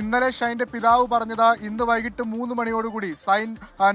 ഇന്നലെ ഷൈന്റെ പിതാവ് പറഞ്ഞത് ഇന്ന് വൈകിട്ട് മൂന്ന് മണിയോടുകൂടി സൈൻ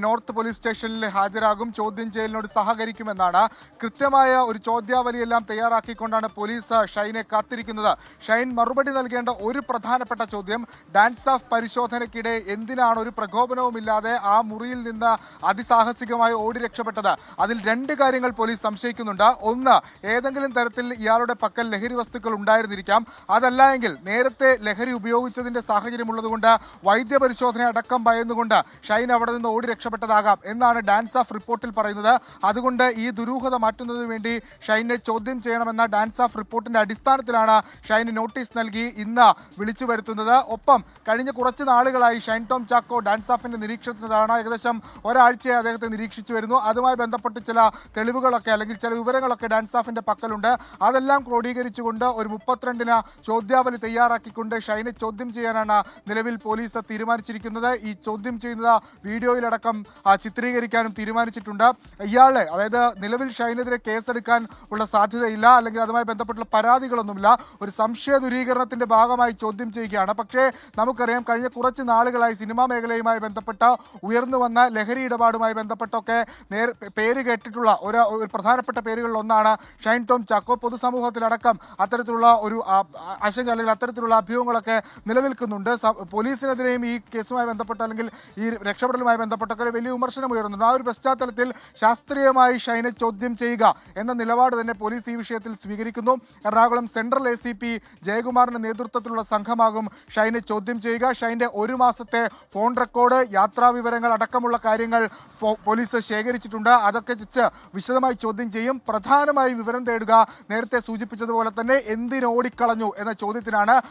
നോർത്ത് പോലീസ് സ്റ്റേഷനിൽ ഹാജരാകും ചോദ്യം ചെയ്യലിനോട് സഹകരിക്കുമെന്നാണ് കൃത്യമായ ഒരു ചോദ്യാവലിയെല്ലാം തയ്യാറാക്കിക്കൊണ്ടാണ് പോലീസ് ഷൈനെ കാത്തിരിക്കുന്നത്. ഷൈൻ മറുപടി നൽകേണ്ട ഒരു പ്രധാനപ്പെട്ട ചോദ്യം ഡാൻസ് ഓഫ് പരിശോധനയ്ക്കിടെ എന്തിനാണ് ഒരു പ്രകോപനവുമില്ലാതെ ആ മുറിയിൽ നിന്ന് അതിസാഹസികമായി ഓടി രക്ഷപ്പെട്ടത്? അതിൽ രണ്ട് കാര്യങ്ങൾ പോലീസ് സംശയിക്കുന്നുണ്ട്. ഒന്ന് ഏതെങ്കിലും തരത്തിൽ ഇയാളുടെ പക്കൽ ലഹരി വസ്തുക്കൾ ഉണ്ടായിരുന്നിരിക്കാം. അതല്ല എങ്കിൽ നേരത്തെ ലഹരി ഉപയോഗിച്ചതിന്റെ സാഹചര്യം ഉള്ളതുകൊണ്ട് വൈദ്യപരിശോധന അടക്കം ഭയന്നുകൊണ്ട് ഷൈൻ അവിടെ നിന്ന് ഓടി രക്ഷപ്പെട്ടതാകാം എന്നാണ് ഡാൻസ് ഓഫ് റിപ്പോർട്ടിൽ പറയുന്നത്. അതുകൊണ്ട് ഈ ദുരൂഹത മാറ്റുന്നതിന് വേണ്ടി ഷൈനെ ചോദ്യം ചെയ്യണമെന്ന ഡാൻസ് ഓഫ് റിപ്പോർട്ടിന്റെ അടിസ്ഥാനത്തിലാണ് ഷൈന് നോട്ടീസ് നൽകി ഇന്ന് വിളിച്ചു വരുത്തുന്നത്. ഒപ്പം കഴിഞ്ഞ കുറച്ച് നാളുകളായി ഷൈൻ ടോം ചാക്കോ ഡാൻസ് ഓഫിന്റെ നിരീക്ഷണത്തിലാണ് ഏകദേശം ഒരാഴ്ചയെ അദ്ദേഹത്തെ നിരീക്ഷിച്ചു വരുന്നു. അതുമായി ബന്ധപ്പെട്ട് ചില തെളിവുകളൊക്കെ അല്ലെങ്കിൽ ചില വിവരങ്ങളൊക്കെ ഡാൻസ് ഓഫിന്റെ പക്കലുണ്ട്. അതെല്ലാം ക്രോഡീകരിച്ചുകൊണ്ട് ഒരു മുപ്പത്തിരണ്ടിന് ചോദ്യാവലി തയ്യാറാക്കിക്കൊണ്ട് ഷൈനെ ചോദ്യം ചെയ്യാനാണ് നിലവിൽ പോലീസ് തീരുമാനിച്ചിരിക്കുന്നത്. ഈ ചോദ്യം ചെയ്യുന്നത് വീഡിയോയിലടക്കം ചിത്രീകരിക്കാനും തീരുമാനിച്ചിട്ടുണ്ട്. ഇയാളെ അതായത് നിലവിൽ ഷൈനെതിരെ കേസെടുക്കാൻ ഉള്ള സാധ്യതയില്ല അല്ലെങ്കിൽ അതുമായി ബന്ധപ്പെട്ടുള്ള പരാതികളൊന്നുമില്ല. ഒരു സംശയ ദൂരീകരണത്തിന്റെ ഭാഗമായി ചോദ്യം ചെയ്യുകയാണ്. പക്ഷേ നമുക്കറിയാം കഴിഞ്ഞ കുറച്ച് നാളുകളായി സിനിമാ മേഖലയുമായി ബന്ധപ്പെട്ട ഉയർന്നു വന്ന ലഹരി ഇടപാടുമായി ബന്ധപ്പെട്ടൊക്കെ നേർ പേര് കേട്ടിട്ടുള്ള ഒരു ഒരു പ്രധാനപ്പെട്ട പേരുകളിൽ ഒന്നാണ് ഷൈൻ ടോം ചാക്കോ. പൊതുസമൂഹത്തിലടക്കം അത്തരത്തിലുള്ള ഒരു ആശങ്ക അല്ലെങ്കിൽ അത്തരത്തിലുള്ള അഭ്യൂഹങ്ങളൊക്കെ നിലനിൽക്കുന്നുണ്ട്. സ- പോലീസിനെതിരെയും ഈ കേസുമായി ബന്ധപ്പെട്ട അല്ലെങ്കിൽ ഈ രക്ഷപ്പെടലുമായി ബന്ധപ്പെട്ടൊക്കെ വലിയ വിമർശനം ഉയർന്നുണ്ട്. ആ ഒരു പശ്ചാത്തലത്തിൽ ശാസ്ത്രീയമായി ഷൈനെ ചോദ്യം ചെയ്യുക എന്ന നിലപാട് തന്നെ പോലീസ് ഈ വിഷയത്തിൽ സ്വീകരിക്കുന്നു. Ernakulam central A C P ജയകുമാറിന്റെ നേതൃത്വത്തിലുള്ള സംഘമാകും ഷൈനെ ചോദ്യം ചെയ്യുക. ഷൈന്റെ ഒരു മാസത്തെ ഫോൺ റെക്കോർഡ് യാത്രാ വിവരങ്ങൾ അടക്കമുള്ള കാര്യങ്ങൾ പോലീസ് ശേഖരിച്ചിട്ടുണ്ട്. അതൊക്കെ വെച്ച് വിശദമായി ചോദ്യം ചെയ്യും. പ്രധാനമായി വിവരം തേടുക നേരത്തെ സൂചിപ്പിച്ചതുപോലെ തന്നെ എന്തിനോടിക്കളഞ്ഞു എന്ന ചോദ്യത്തിനാണ്